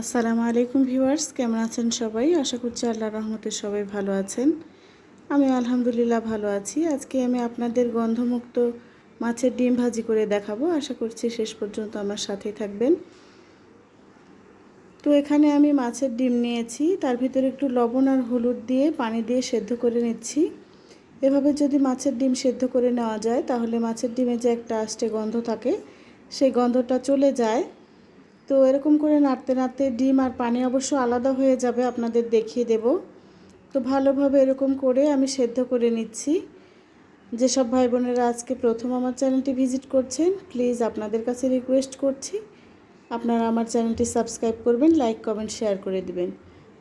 আসসালামু আলাইকুম ভিউয়ার্স, কেমন আছেন সবাই? আশা করছি আল্লাহ রহমতে সবাই ভালো আছেন। আমি আলহামদুলিল্লাহ ভালো আছি। আজকে আমি আপনাদের গন্ধমুক্ত মাছের ডিম ভাজি করে দেখাবো। আশা করছি শেষ পর্যন্ত আমার সাথেই থাকবেন। তো এখানে আমি মাছের ডিম নিয়েছি। তার ভিতরে একটু লবণ আর হলুদ দিয়ে পানি দিয়ে সেদ্ধ করে নিচ্ছি। এভাবে যদি মাছের ডিম সেদ্ধ করে নেওয়া যায়, তাহলে মাছের ডিমে যে একটা আষ্টে গন্ধ থাকে, সেই গন্ধটা চলে যায়। তো এরকম করে নাড়তে নাড়তে ডিম আর পানি অবশ্য আলাদা হয়ে যাবে, আপনাদের দেখিয়ে দেব। তো ভালোভাবে এরকম করে আমি সেদ্ধ করে নিচ্ছি। যেসব ভাই বোনেরা আজকে প্রথম আমার চ্যানেলটি ভিজিট করছেন, প্লিজ আপনাদের কাছে রিকোয়েস্ট করছি, আপনারা আমার চ্যানেলটি সাবস্ক্রাইব করবেন, লাইক, কমেন্ট, শেয়ার করে দিবেন।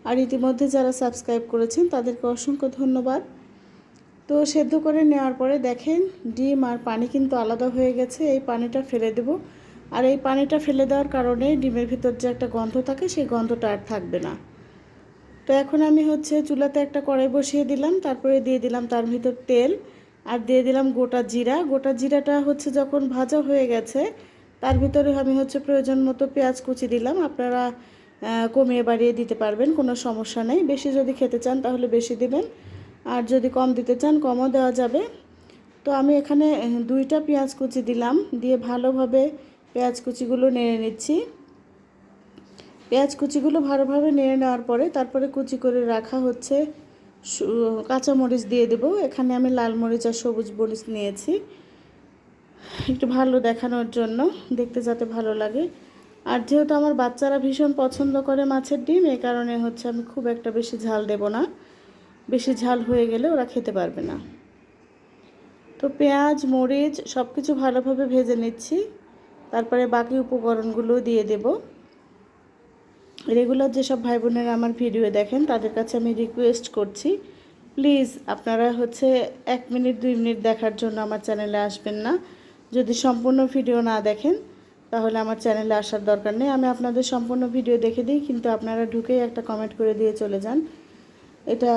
আর ইতিমধ্যে যারা সাবস্ক্রাইব করেছেন, তাদেরকে অসংখ্য ধন্যবাদ। তো সেদ্ধ করে নেওয়ার পরে দেখেন, ডিম আর পানি কিন্তু আলাদা হয়ে গেছে, এই পানিটা ফেলে দেবো। আর এই পানিটা ফেলে দেওয়ার কারণে ডিমের ভিতর যে একটা গন্ধ থাকে, সেই গন্ধটা আর থাকবে না। তো এখন আমি হচ্ছে চুলাতে একটা কড়াই বসিয়ে দিলাম, তারপরে দিয়ে দিলাম তার ভিতর তেল আর দিয়ে দিলাম গোটা জিরা। গোটা জিরাটা হচ্ছে যখন ভাজা হয়ে গেছে, তার ভিতরে আমি হচ্ছে প্রয়োজন মতো পেঁয়াজ কুচি দিলাম। আপনারা কমিয়ে বাড়িয়ে দিতে পারবেন, কোনো সমস্যা নেই। বেশি যদি খেতে চান তাহলে বেশি দিবেন, আর যদি কম দিতে চান কমও দেওয়া যাবে। তো আমি এখানে দুইটা পেঁয়াজ কুচি দিলাম, দিয়ে ভালোভাবে পেঁয়াজ কুচিগুলো নেড়ে নিচ্ছি। পেঁয়াজ কুচিগুলো ভালোভাবে নেড়ে নেওয়ার পরে তারপরে কুচি করে রাখা হচ্ছে কাঁচামরিচ দিয়ে দেবো। এখানে আমি লাল মরিচ আর সবুজ মরিচ নিয়েছি। একটু ভালো দেখানোর জন্য, দেখতে যাতে ভালো লাগে। আর যেহেতু আমার বাচ্চারা ভীষণ পছন্দ করে মাছের ডিম, এ কারণে হচ্ছে আমি খুব একটা বেশি ঝাল দেব না। বেশি ঝাল হয়ে গেলে ওরা খেতে পারবে না। তো পেঁয়াজ, মরিচ সব কিছু ভালোভাবে ভেজে নিচ্ছি। তারপরে বাকি উপকরণগুলো দিয়ে দেব। রেগুলার যেসব ভাই বোনেরা আমার ভিডিও দেখেন, তাদের কাছে আমি রিকোয়েস্ট করছি প্লিজ আপনারা হচ্ছে এক মিনিট দুই মিনিট দেখার জন্য আমার চ্যানেলে আসবেন না। যদি সম্পূর্ণ ভিডিও না দেখেন, তাহলে আমার চ্যানেলে আসার দরকার নেই। আমি আপনাদের সম্পূর্ণ ভিডিও দেখে দিই, কিন্তু আপনারা ঢুকেই একটা কমেন্ট করে দিয়ে চলে যান। এটা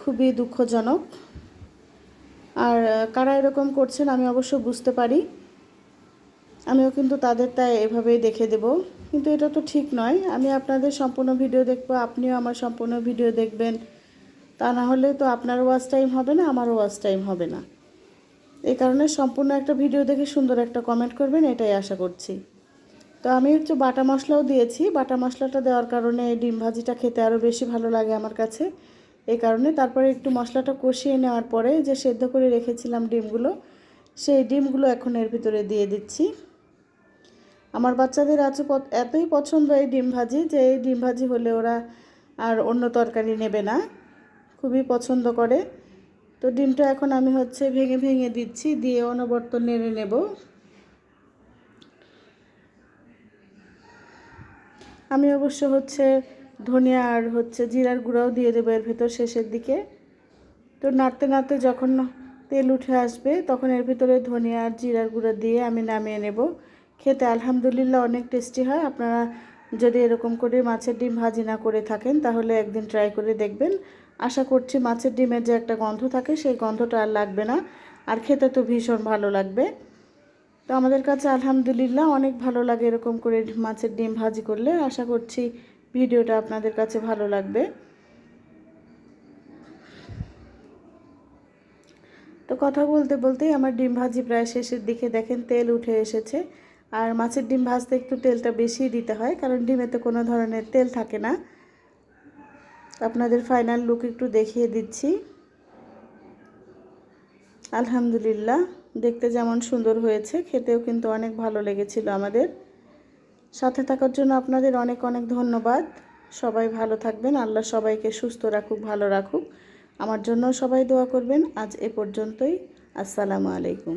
খুবই দুঃখজনক। আর, কারা এরকম করছেন আমি অবশ্য বুঝতে পারি। আমিও কিন্তু তাদের তাই এভাবেই দেখে দেব। কিন্তু এটা তো ঠিক নয়। আমি আপনাদের সম্পূর্ণ ভিডিও দেখব, আপনিও আমার সম্পূর্ণ ভিডিও দেখবেন। তা না হলে তো আপনার ওয়াচ টাইম হবে না, আমারও ওয়াচ টাইম হবে না। এই কারণে সম্পূর্ণ একটা ভিডিও দেখে সুন্দর একটা কমেন্ট করবেন, এটাই আশা করছি। তো আমি হচ্ছে বাটা মশলাও দিয়েছি। বাটা মশলাটা দেওয়ার কারণে ডিম ভাজিটা খেতে আরও বেশি ভালো লাগে আমার কাছে। এই কারণে তারপরে একটু মশলাটা কষিয়ে নেওয়ার পরে যে সেদ্ধ করে রেখেছিলাম ডিমগুলো, সেই ডিমগুলো এখন এর ভিতরে দিয়ে দিচ্ছি। আমার বাচ্চাদের আছে এতই পছন্দ এই ডিম ভাজি যে এই ডিম ভাজি হলে ওরা আর অন্য তরকারি নেবে না। খুবই পছন্দ করে। তো ডিমটা এখন আমি হচ্ছে ভেঙে ভেঙে দিচ্ছি, দিয়ে অনবর্ত নেড়ে নেব। আমি অবশ্য হচ্ছে ধনিয়া আর হচ্ছে জিরার গুঁড়াও দিয়ে দেবো এর ভেতর শেষের দিকে। তো নাড়তে নাড়তে যখন তেল উঠে আসবে, তখন এর ভিতরে ধনিয়া আর জিরার গুঁড়া দিয়ে আমি নামিয়ে নেব। খেতে আলহামদুলিল্লাহ অনেক টেস্টি হয়। আপনারা যদি এরকম করে মাছের ডিম ভাজি না করে থাকেন, তাহলে একদিন ট্রাই করে দেখবেন। আশা করছি মাছের ডিমের যে একটা গন্ধ থাকে, সেই গন্ধটা আর লাগবে না। আর খেতে তো ভীষণ ভালো লাগবে। তো আমাদের কাছে আলহামদুলিল্লাহ অনেক ভালো লাগে এরকম করে মাছের ডিম ভাজি করলে। আশা করছি ভিডিওটা আপনাদের কাছে ভালো লাগবে। তো কথা বলতে বলতেই আমার ডিম ভাজি প্রায় শেষের দিকে দেখেন, তেল উঠে এসেছে। আর মাছের ডিম ভাজতে একটু তেলটা বেশি দিতে হয়, কারণ ডিমেতে কোনো ধরনের তেল থাকে না। আপনাদের ফাইনাল লুক একটু দেখিয়ে দিচ্ছি। আলহামদুলিল্লাহ, দেখতে যেমন সুন্দর হয়েছে, খেতেও কিন্তু অনেক ভালো লেগেছিল আমাদের। সাথে থাকার জন্য আপনাদের অনেক অনেক ধন্যবাদ। সবাই ভালো থাকবেন, আল্লাহ সবাইকে সুস্থ রাখুক, ভালো রাখুক। আমার জন্য সবাই দোয়া করবেন। আজ এ পর্যন্তই। আসসালামু আলাইকুম।